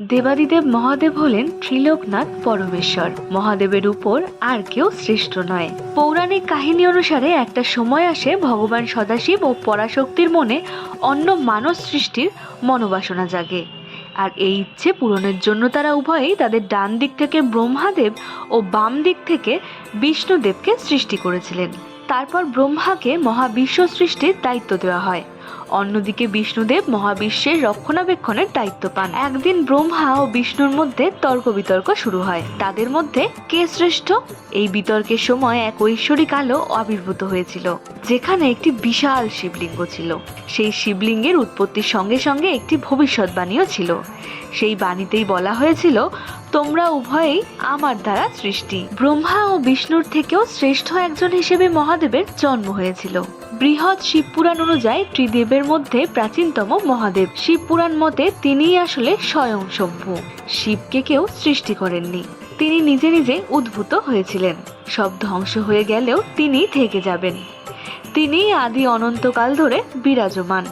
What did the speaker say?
দেবাদিদেব মহাদেব হলেন ত্রিলোকনাথ পরমেশ্বর। মহাদেবের উপর আর কেউ শ্রেষ্ঠ নয়। পৌরাণিক কাহিনী অনুসারে একটা সময় আসে ভগবান সদাশিব ও পরাশক্তির মনে অন্য মানব সৃষ্টির মনোবাসনা জাগে। আর এই ইচ্ছে পূরণের জন্য তারা উভয়েই তাদের ডান দিক থেকে ব্রহ্মাদেব ও বাম দিক থেকে বিষ্ণুদেবকে সৃষ্টি করেছিলেন। তারপর ব্রহ্মাকে মহাবিশ্ব সৃষ্টির দায়িত্ব দেওয়া হয়। অন্যদিকে বিষ্ণুদেব মহাবিশ্বের রক্ষণাবেক্ষণের দায়িত্ব পান। একদিন ব্রহ্মা ও বিষ্ণুর মধ্যে তর্ক বিতর্ক শুরু হয়। তাদের মধ্যে কে শ্রেষ্ঠ? এই বিতর্কের সময় এক ঐশ্বরিক আলো আবির্ভূত হয়েছিল, যেখানে একটি বিশাল শিবলিঙ্গ ছিল। সেই শিবলিঙ্গের উৎপত্তির সঙ্গে সঙ্গে একটি ভবিষ্যৎবাণীও ছিল। সেই বাণীতেই বলা হয়েছিল তোমরা উভয়েই আমার দ্বারা সৃষ্টি। ব্রহ্মা ও বিষ্ণুর থেকেও শ্রেষ্ঠ একজন হিসেবে মহাদেবের জন্ম হয়েছিল। বৃহৎ শিবপুরাণ অনুযায়ী ত্রিদেবের মধ্যে প্রাচীনতম মহাদেব। শিবপুরাণ মতে তিনিই আসলে স্বয়ং শম্ভু। শিবকে কেউ সৃষ্টি করেননি। তিনি নিজে নিজে উদ্ভূত হয়েছিলেন। সব ধ্বংস হয়ে গেলেও তিনি থেকে যাবেন। তিনি আদি অনন্তকাল ধরে বিরাজমান।